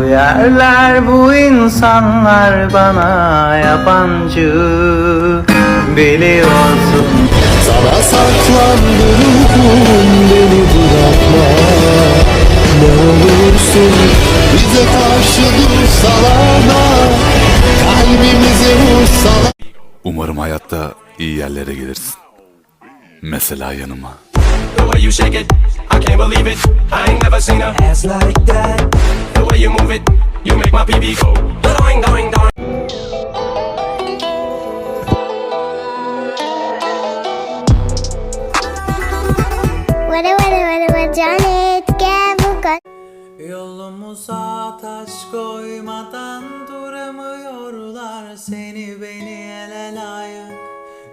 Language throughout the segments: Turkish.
Bu yerler bu insanlar bana yabancı Biliyorsun Sana saklandı ruhum beni bırakma Ne olursun bize karşı dursalar da Kalbimizi vursalar Umarım hayatta iyi yerlere gelirsin. Mesela yanıma. The way you shake it, I can't believe it. I ain't never seen a ass like that. The way you move it, you make my PB go. Doing, doing, doing. Vara vara vara vara Canet gel bu kadar. Yolumuza taş koymadan duramıyorlar Seni beni ele layık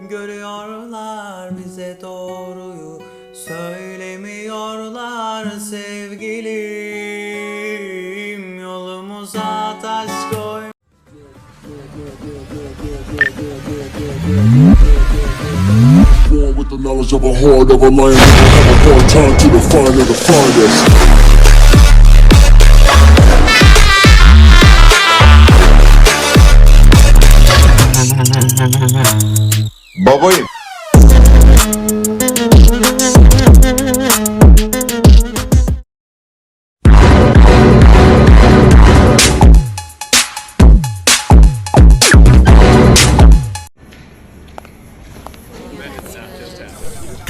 görüyorlar Bize doğruyu söylemiyorlar sevgilim with the knowledge of a heart of a lion, have a hard time to define or define us.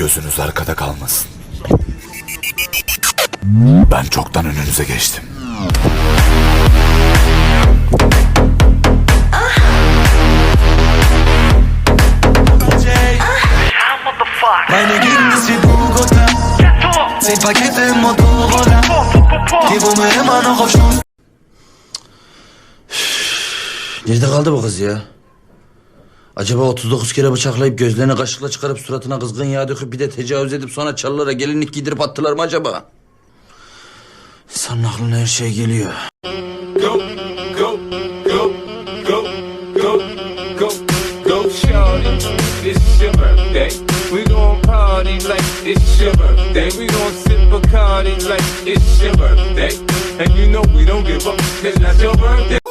Gözünüz arkada kalmasın. Ben çoktan önünüze geçtim. Meine Gegend ist wie Bogota. Zehn Pakete im Motorroller. Die Wumme immer noch auf Schnur. Nerede kaldı bu kız ya? Acaba 39 kere bıçaklayıp gözlerini kaşıkla çıkarıp suratına kızgın yağ döküp bir de tecavüz edip sonra çalılara gelinlik giydirip attılar mı acaba? İnsanın aklına her şey geliyor. Go, go, go, go, go, go, go, shorty. It's your birthday. We gon' party like it's your birthday. We gon' sip Bacardi like it's your birthday. And you know we don't give up, cause that's your birthday.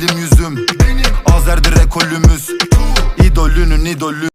dilim yüzüm. Benim Azerdir ekolümüz. İdolünün idolü.